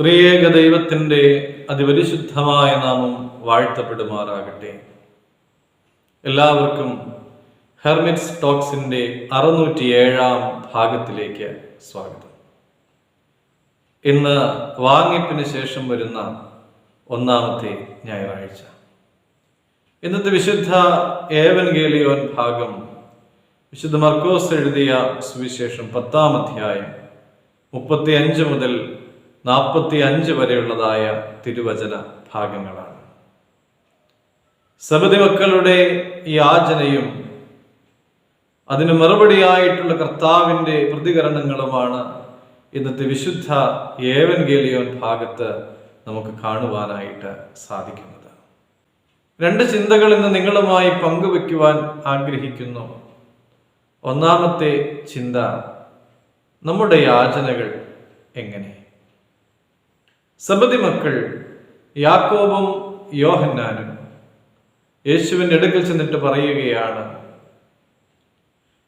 ത്രിയേക ദൈവത്തിന്റെ അതിപരിശുദ്ധമായ നാമം വാഴ്ത്തപ്പെടുമാറാകട്ടെ. എല്ലാവർക്കും ഹെർമിറ്റ്സ് ടോക്സിന്റെ അറുന്നൂറ്റി ഏഴാം ഭാഗത്തിലേക്ക് സ്വാഗതം. ഇന്ന് വാങ്ങിപ്പിന് ശേഷം വരുന്ന ഒന്നാമത്തെ ഞായറാഴ്ച. ഇന്നത്തെ വിശുദ്ധ ഏവൻ ഗേലിയോൻ ഭാഗം വിശുദ്ധ മർക്കോസ് എഴുതിയ സുവിശേഷം പത്താം അധ്യായം മുപ്പത്തി അഞ്ച് മുതൽ നാൽപ്പത്തി അഞ്ച് വരെയുള്ളതായ തിരുവചന ഭാഗങ്ങളാണ്. സബതി മക്കളുടെ യാചനയും അതിന് മറുപടിയായിട്ടുള്ള കർത്താവിന്റെ പ്രതികരണങ്ങളുമാണ് ഇന്നത്തെ വിശുദ്ധ ഏവൻഗേലിയോൻ ഭാഗത്ത് നമുക്ക് കാണുവാനായിട്ട് സാധിക്കുന്നത്. രണ്ട് ചിന്തകൾ ഇന്ന് നിങ്ങളുമായി പങ്കുവെക്കുവാൻ ആഗ്രഹിക്കുന്നു. ഒന്നാമത്തെ ചിന്ത നമ്മുടെ യാചനകൾ എങ്ങനെ? സബതി മക്കൾ യാക്കോബും യോഹന്നാനും യേശുവിന്റെ അടുക്കൽ ചെന്നിട്ട് പറയുകയാണ്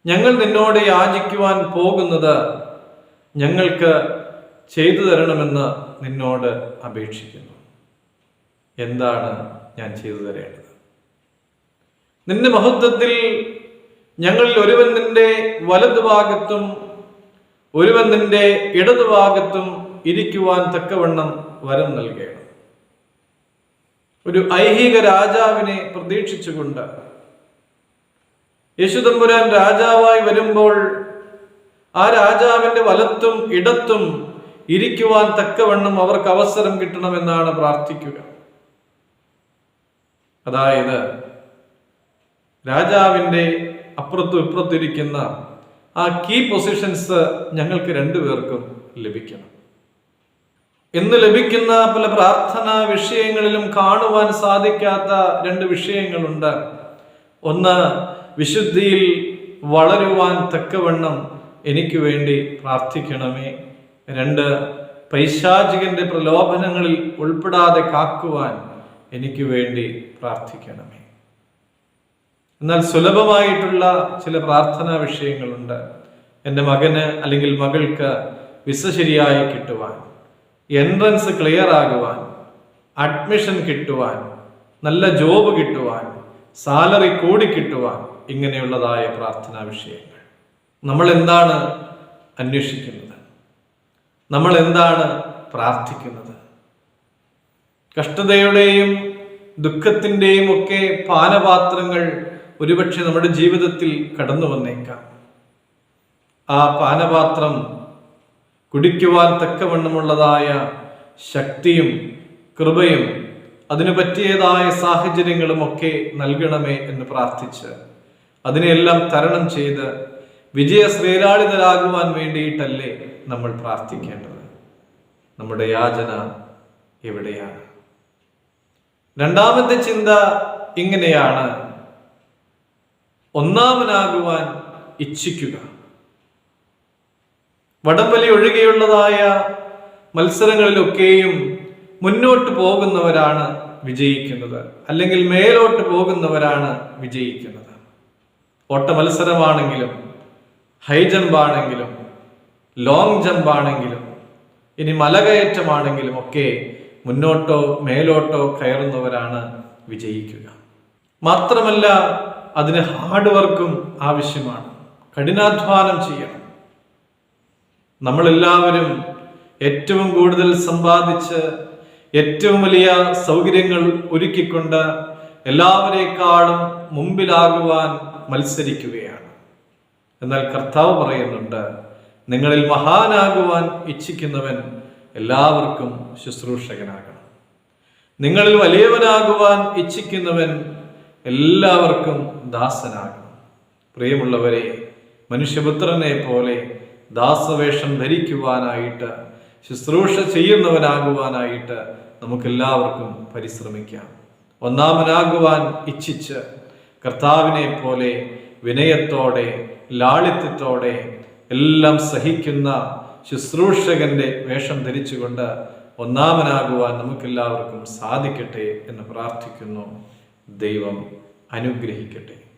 ഞങ്ങൾ നിന്നോട് യാചിക്കുവാൻ പോകുന്നത് ഞങ്ങൾക്ക് ചെയ്തു തരണമെന്ന് നിന്നോട് അപേക്ഷിക്കുന്നു. എന്താണ് ഞാൻ ചെയ്തു തരേണ്ടത്? നിന്റെ മഹത്വത്തിൽ ഞങ്ങളിൽ ഒരുവൻ നിന്റെ വലതുഭാഗത്തും ഒരുവൻ നിന്റെ ഇടതുഭാഗത്തും ഇരിക്കുവാൻ തക്കവണ്ണം വരം നൽകണം. ഒരു ഐഹിക രാജാവിനെ പ്രതീക്ഷിച്ചുകൊണ്ട് യേശുദമ്പുരാൻ രാജാവായി വരുമ്പോൾ ആ രാജാവിന്റെ വലത്തും ഇടത്തും ഇരിക്കുവാൻ തക്കവണ്ണം അവർക്ക് അവസരം കിട്ടണമെന്നാണ് പ്രാർത്ഥിക്കുക. അതായത് രാജാവിന്റെ അപ്പുറത്തും ഇപ്പുറത്തും ഇരിക്കുന്ന ആ കീ പൊസിഷൻസ് ഞങ്ങൾക്ക് രണ്ടുപേർക്കും ലഭിക്കണം. ഇന്ന് ലഭിക്കുന്ന പല പ്രാർത്ഥനാ വിഷയങ്ങളിലും കാണുവാൻ സാധിക്കാത്ത രണ്ട് വിഷയങ്ങളുണ്ട്. ഒന്ന് വിശുദ്ധിയിൽ വളരുവാൻ തക്കവണ്ണം എനിക്ക് വേണ്ടി പ്രാർത്ഥിക്കണമേ. രണ്ട് പൈശാചികന്റെ പ്രലോഭനങ്ങളിൽ ഉൾപ്പെടാതെ കാക്കുവാൻ എനിക്ക് വേണ്ടി പ്രാർത്ഥിക്കണമേ. എന്നാൽ സുലഭമായിട്ടുള്ള ചില പ്രാർത്ഥനാ വിഷയങ്ങളുണ്ട്. എന്റെ മകന് അല്ലെങ്കിൽ മകൾക്ക് വിസ ശരിയായി കിട്ടുവാൻ. എൻട്രൻസ് ക്ലിയർ ആകുവാൻ അഡ്മിഷൻ കിട്ടുവാൻ നല്ല ജോബ് കിട്ടുവാൻ സാലറി കൂടി കിട്ടുവാൻ ഇങ്ങനെയുള്ളതായ പ്രാർത്ഥനാ വിഷയങ്ങൾ. നമ്മൾ എന്താണ് അന്വേഷിക്കുന്നത്? നമ്മൾ എന്താണ് പ്രാർത്ഥിക്കുന്നത്? കഷ്ടതയുടെയും ദുഃഖത്തിന്റെയും ഒക്കെ പാനപാത്രങ്ങൾ ഒരുപക്ഷെ നമ്മുടെ ജീവിതത്തിൽ കടന്നു വന്നേക്കാം ആ പാനപാത്രം കുടിക്കുവാൻ തക്കവണ്ണമുള്ളതായ ശക്തിയും കൃപയും അതിനു പറ്റിയതായ സാഹചര്യങ്ങളും ഒക്കെ നൽകണമേ എന്ന് പ്രാർത്ഥിച്ച് അതിനെല്ലാം തരണം ചെയ്ത് വിജയ ശ്രീരാളിതരാകുവാൻ വേണ്ടിയിട്ടല്ലേ നമ്മൾ പ്രാർത്ഥിക്കേണ്ടത്. നമ്മുടെ യാചന എവിടെയാണ്? രണ്ടാമത്തെ ചിന്ത ഇങ്ങനെയാണ്. ഒന്നാമനാകുവാൻ ഇച്ഛിക്കുക. വടംവലി ഒഴികെയുള്ളതായ മത്സരങ്ങളിലൊക്കെയും മുന്നോട്ട് പോകുന്നവരാണ് വിജയിക്കുന്നത്. അല്ലെങ്കിൽ മേലോട്ട് പോകുന്നവരാണ് വിജയിക്കുന്നത്. ഓട്ട മത്സരമാണെങ്കിലും ഹൈ ജമ്പാണെങ്കിലും ലോങ് ജമ്പാണെങ്കിലും ഇനി മലകയറ്റമാണെങ്കിലും ഒക്കെ മുന്നോട്ടോ മേലോട്ടോ കയറുന്നവരാണ് വിജയിക്കുക. മാത്രമല്ല അതിന് ഹാർഡ് വർക്കും ആവശ്യമാണ്. കഠിനാധ്വാനം ചെയ്യണം. നമ്മളെല്ലാവരും ഏറ്റവും കൂടുതൽ സമ്പാദിച്ച് ഏറ്റവും വലിയ സൗകര്യങ്ങൾ ഒരുക്കിക്കൊണ്ട് എല്ലാവരേക്കാളും മുമ്പിലാകുവാൻ മത്സരിക്കുകയാണ്. എന്നാൽ കർത്താവ് പറയുന്നുണ്ട് നിങ്ങളിൽ മഹാനാകുവാൻ ഇച്ഛിക്കുന്നവൻ എല്ലാവർക്കും ശുശ്രൂഷകനാകണം. നിങ്ങളിൽ വലിയവനാകുവാൻ ഇച്ഛിക്കുന്നവൻ എല്ലാവർക്കും ദാസനാകണം. പ്രിയമുള്ളവരെ മനുഷ്യപുത്രനെ പോലെ ദാസവേഷം ധരിക്കുവാനായിട്ട് ശുശ്രൂഷ ചെയ്യുന്നവനാകുവാനായിട്ട് നമുക്കെല്ലാവർക്കും പരിശ്രമിക്കാം. ഒന്നാമനാകുവാൻ ഇച്ഛിച്ച് കർത്താവിനെ പോലെ വിനയത്തോടെ ലാളിത്യത്തോടെ എല്ലാം സഹിക്കുന്ന ശുശ്രൂഷകന്റെ വേഷം ധരിച്ചുകൊണ്ട് ഒന്നാമനാകുവാൻ നമുക്കെല്ലാവർക്കും സാധിക്കട്ടെ എന്ന് പ്രാർത്ഥിക്കുന്നു. ദൈവം അനുഗ്രഹിക്കട്ടെ.